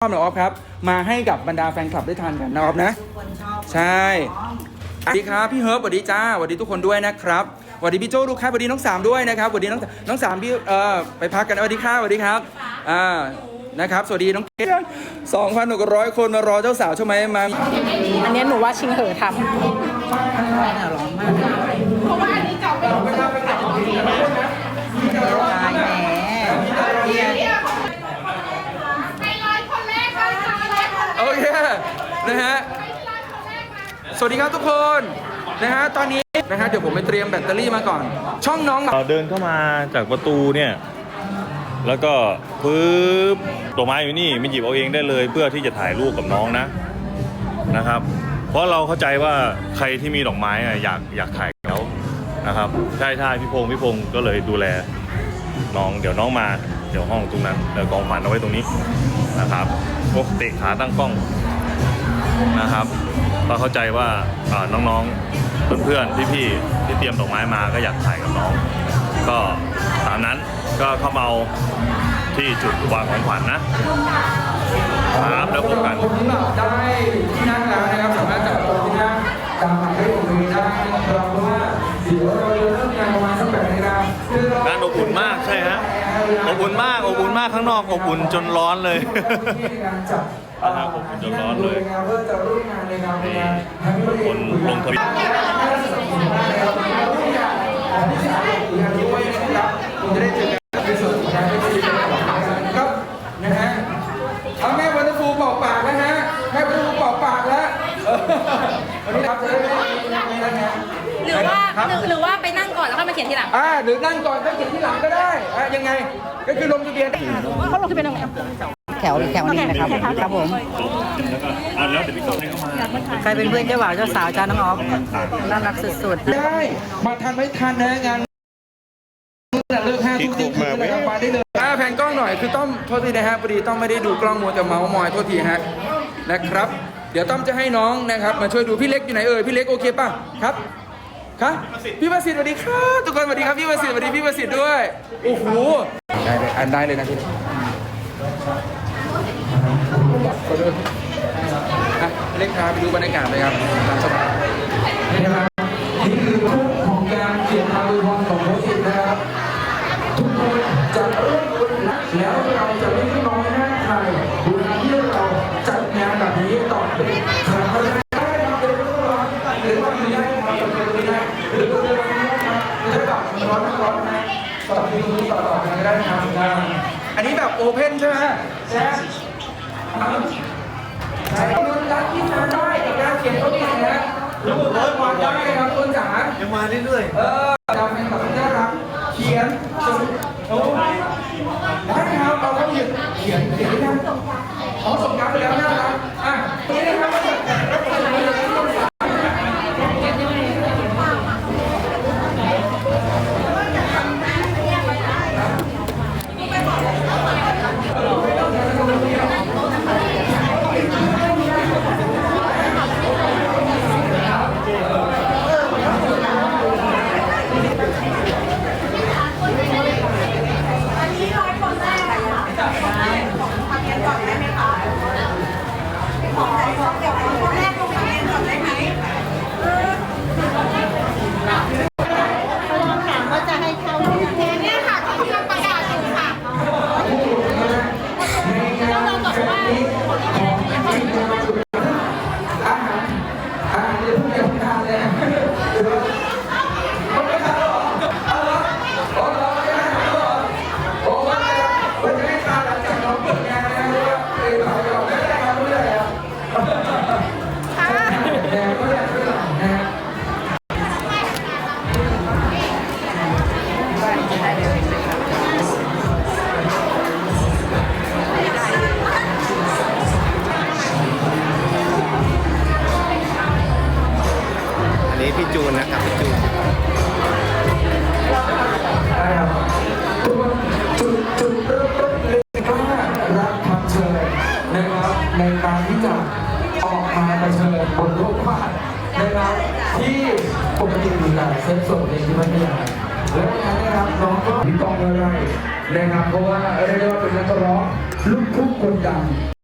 ชอบนะออฟครับ มาให้กับบรรดาแฟนคลับได้ทานกันนะออฟนะคนชอบใช่ สวัสดีครับพี่เฮิร์บสวัสดีจ้าสวัสดีทุกคนด้วยนะครับสวัสดีพี่โจ้ลูกค้าสวัสดีน้องสามด้วยนะครับสวัสดีน้องน้องสามพี่เอ่อไปพักกันสวัสดีครับสวัสดีครับอ่านะครับสวัสดีน้องเกดสองพันหกร้อยคนมารอเจ้าสาวใช่ไหมมาอันเนี้ยหนูว่าชิงเหอทร้อนมากตายแหมเรียน โอเค นะฮะ สวัสดีครับทุกคนนะฮะตอนนี้นะฮะเดี๋ยวผมไปเตรียมแบตเตอรี่มาก่อน ช่องน้อง เราเดินเข้ามาจากประตูเนี่ย แล้วก็ปึ๊บตัวไม้อยู่นี่ไม่หยิบเอาเองได้เลย เพื่อที่จะถ่ายรูปกับน้องนะนะครับ เพราะเราเข้าใจว่าใครที่มีดอกไม้อะอยากอยากถ่ายเขานะครับใช่ใช่พี่พงศ์พี่พงศ์ก็เลยดูแลน้องเดี๋ยวน้องมา เดี๋ยวห้องตรงนั้นเดี๋ยวกองฝันเอาไว้ตรงนี้นะครับพวกเตะขาตั้งกล้อง นะครับเราเข้าใจว่าน้องๆเพื่อนๆพี่ๆที่เตรียมดอกไม้มาก็อยากถ่ายกับน้อง ก็ตามนั้นก็เข้ามาที่จุดวางของขวัญนะครับแล้วพบกันคนที่แบบได้ที่นั่งแล้วนะครับสามารถจับตัวที่นั่งตามหมายเลขของตัวเองได้นะครับเพราะว่าเดี๋ยวเราจะเริ่มงานประมาณสักแปดนาฬิกา อบอุ่นมากอบอุ่นมากข้างนอกอบอุ่นจนร้อนเลยที่ในการจับนะครับผมจนร้อนเลยงานเพื่อจะร่วมงานในงานในงานแฮปปี้เบิร์ดเดคนย์ลงทวิตด้วยนะครับคุณจะได้เจอกันในส่วนของการให้บริการครับนะฮะเอาแม่วันฟูเป่าปากแล้วฮะแม่วันฟูเป่าปากแล้วเออวันนี้ครับจะได้ไม่ไม่แล้วนะำ หรือว่าครับ หรือหรือว่าไปนั่งก่อนแล้วค่อยมาเขียนทีหลัง อ่าหรือนั่งก่อนก็เขียนที่หลังก็ได้อะยังไงก็คือลงทะเบียนได้ เขาลงทะเบียนตรงไหนแถวแถวนี้นะครับครับผมแล้วก็อะแล้วเดี๋ยวพี่กอล์ฟให้เข้ามาใครเป็นเพื่อนเจ้าบ่าวเจ้าสาวจ้าน้องออฟน่ารักสุดๆ ได้มาทันไม่ทันนะงานเลิกห้าทุ่มเที่ยงคืนนะครับมาได้เลยอ่าแผนกล้องหน่อยคือต้อมโทษทีนะฮะพอดีต้อมไม่ได้ดูกล้องมัวแต่เมาส์มอยโทษทีฮะนะครับ เดี๋ยวต้อมจะให้น้องนะครับ มาช่วยดูพี่เล็กอยู่ไหนเอ่ยพี่เล็กโอเคป่ะครับ ครับพี่ประสิทธิ์สวัสดีครับทุกคนสวัสดีครับพี่ประสิทธิ์สวัสดีพี่ประสิทธิ์ด้วยโอ้โหได้เลยอันได้เลยนะพี่เล็กขอดูอะพี่เล็กพาไปดูบรรยากาศเลยครับ เพนใช่ไหมแจ๊คใช่คุณรักที่ทานได้กับการเขียนต้นไม้นะรู้ว่ามาได้ครับคุณจ๋ายังมาเรื่อยเออ เนี้พี่จูนนะครับพี่จูนจุดจุดเริ่มต้นเลยว่ารักคำเชิญนะครับในการที่จะออกมาเชิญบนโลกกว้างนะครับที่ปกติอยู่กับเซ็นสดในที่พัทยาและวันนั้นนะครับน้องก็พี่กองอะไรนะครับเพราะว่าเรียกได้ว่าเป็นนักร้องลูกทุ่งคนดัง